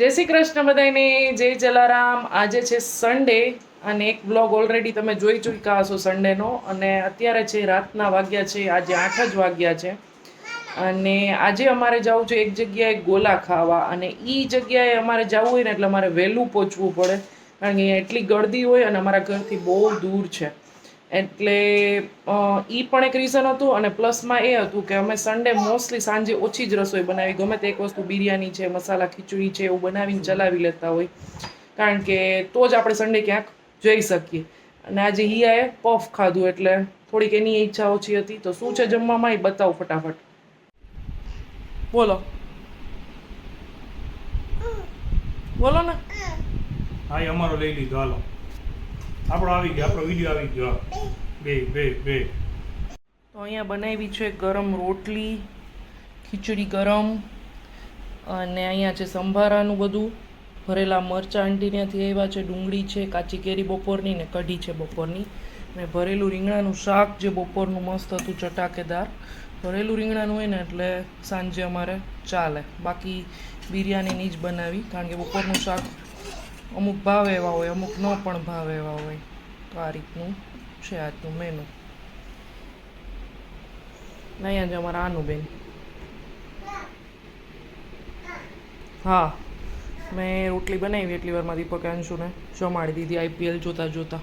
જય શ્રી કૃષ્ણ બધાને જય જલારામ. આજે છે સન્ડે અને એક બ્લોગ ઓલરેડી તમે જોઈ ચૂક્યા હશો સન્ડેનો અને અત્યારે છે રાતના વાગ્યા છે, આજે આઠ જ વાગ્યા છે. અને આજે અમારે જવું છે એક જગ્યાએ ગોલા ખાવા. અને એ જગ્યાએ અમારે જવું હોય ને એટલે અમારે વહેલું પહોંચવું પડે. કારણ કે એટલી ગળદી હોય અને અમારા ઘરથી બહુ દૂર છે. એટલે એ પણ એક રીઝન હતું અને પ્લસમાં એ હતું કે અમે સન્ડે મોસ્ટલી સાંજે ઓછી જ રસોઈ બનાવી. ગમે તે એક વસ્તુ બિરયાની છે, મસાલા ખીચડી છે, એવું બનાવીને ચલાવી લેતા હોય. કારણ કે તો જ આપણે સન્ડે ક્યાંક જઈ શકીએ. અને આજે હિયાએ પફ ખાધું એટલે થોડીક એની ઈચ્છા ઓછી હતી. તો શું છે જમવામાં એ બતાવું ફટાફટ. બોલો. બોલો ને. હા અમારો લઈ લીધો. હાલો. આપણો આવી ગયો, આપણો વીડિયો આવી ગયો. બે બે બે. તો અહીંયા બનાવી છે ગરમ રોટલી, ખીચડી ગરમ અને અહીંયા છે સંભારાનું બધું. ભરેલા મરચાં આંટી ત્યાંથી આવ્યા છે, ડુંગળી છે, કાચી કેરી બપોરની ને કઢી છે બપોરની. ને ભરેલું રીંગણાનું શાક જે બપોરનું મસ્ત હતું, ચટાકેદાર. ભરેલું રીંગણાનું હોય ને એટલે સાંજે અમારે ચાલે. બાકી બિરયાનીની જ બનાવી, કારણ કે બપોરનું શાક અમુક ભાવ એવા હોય, અમુક ન પણ ભાવ એવા હોય. તો આ રીતનું છે આજનું મેનુ અહીંયા જ અમારા આનુબેન. હા, મેં રોટલી બનાવી એટલી વારમાં દીપક અંશુને જમાડી દીધી આઈપીએલ જોતા જોતા.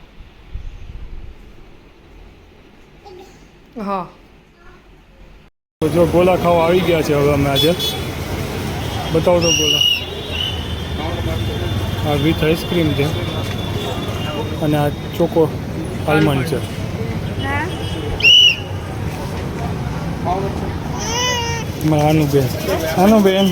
હા. જો ગોલા ખાવા આવી ગયા છે હવે અમે આજે. બતાવો તો ગોલા. આ વિથ આઈસ્ક્રીમ છે. અને આ ચોકો આલમંડ છે. આનું બેન આનું બેન